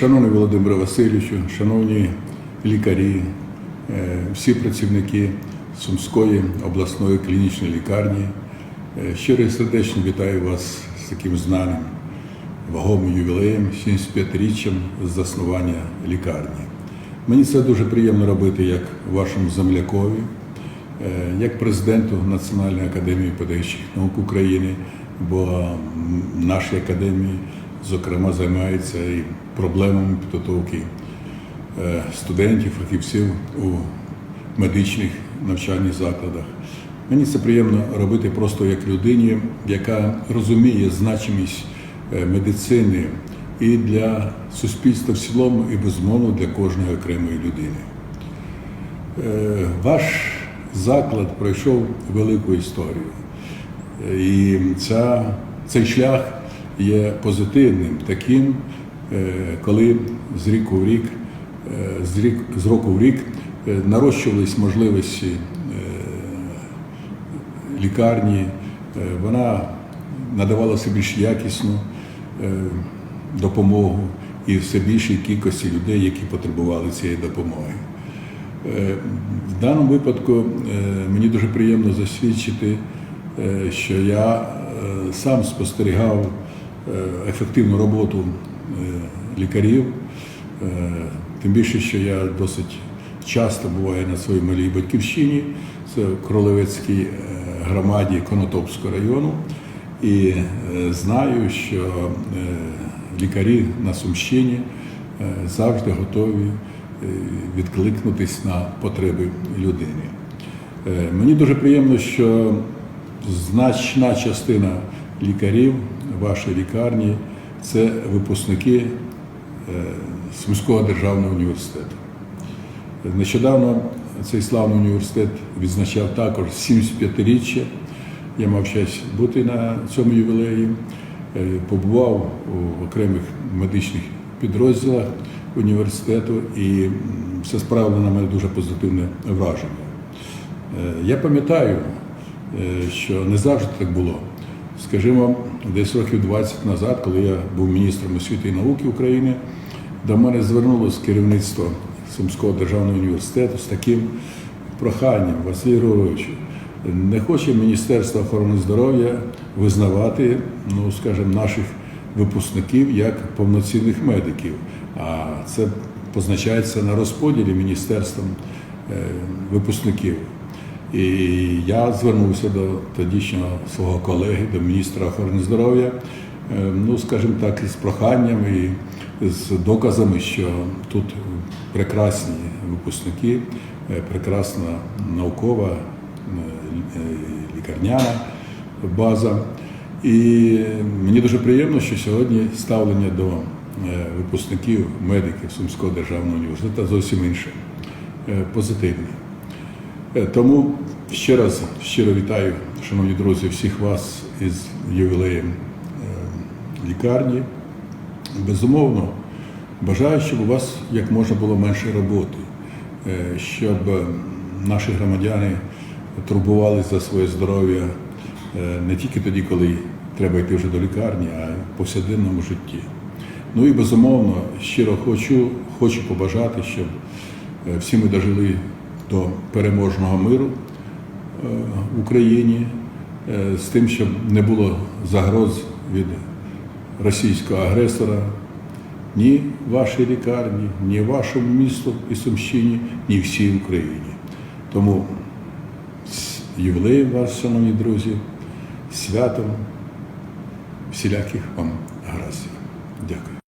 Шановний Володимире Васильовичу, шановні лікарі, е, всі працівники Сумської обласної клінічної лікарні, е, щиро і сердечно вітаю вас з таким знаним вагомим ювілеєм, 75-річчям з заснування лікарні. Мені це дуже приємно робити як вашому землякові, е, як президенту Національної академії педагогічних наук України, бо м, наші академії, зокрема, займаються і проблемами підготовки е, студентів, фахівців у медичних навчальних закладах. Мені це приємно робити просто як людині, яка розуміє значимість е, медицини і для суспільства в цілому, і безумовно для кожної окремої людини. Е, Ваш заклад пройшов велику історію. І ця, цей шлях є позитивним, таким, е, коли з ріку в рік, е, з, рік, з року в рік е, нарощувались можливості лікарні, вона надавала все більш якісну допомогу і все більшій кількості людей, які потребували цієї допомоги. В даному випадку мені дуже приємно засвідчити, що я сам спостерігав ефективну роботу е, лікарів, Е, тим більше, що я досить часто буваю на своїй малій батьківщині, це в Кролевецькій е, громаді Конотопського району, і е, знаю, що е, лікарі на Сумщині е, завжди готові е, відкликнутись на потреби людини. Е, Мені дуже приємно, що значна частина лікарів вашої лікарні це випускники е, Сумського державного університету. Нещодавно цей славний університет відзначав також 75-річчя. Я мав честь бути на цьому ювілеї, е, побував у окремих медичних підрозділах університету, і це справило на мене дуже позитивне враження. Е, Я пам'ятаю, що не завжди так було. Скажімо, десь років 20 назад, коли я був міністром освіти і науки України, до мене звернулося керівництво Сумського державного університету з таким проханням Василь Григоровичу, не хоче Міністерство охорони здоров'я визнавати, ну скажімо, наших випускників як повноцінних медиків. А це позначається на розподілі міністерством е, випускників. І я звернувся до тодішнього свого колеги, до міністра охорони здоров'я, е, ну, скажімо так, із проханням і з доказами, що тут прекрасні випускники, е, прекрасна наукова е, лікарняна база. І мені дуже приємно, що сьогодні ставлення до випускників медиків Сумського державного університету зовсім інше, позитивне. Е, Тому ще раз щиро вітаю, шановні друзі, всіх вас із ювілеєм е, лікарні. Безумовно, бажаю, щоб у вас як можна було менше роботи, е, щоб наші громадяни турбувалися за своє здоров'я не тільки тоді, коли треба йти вже до лікарні, а й в повсякденному житті. Ну і безумовно, щиро хочу, хочу побажати, щоб всі ми дожили до переможного миру е, в Україні, е, з тим, щоб не було загроз від російського агресора ні вашій лікарні, ні вашому місту і Сумщині, ні всій Україні. Тому з ювілеєм вас, шановні друзі, святом всіляких вам гараздів. Дякую.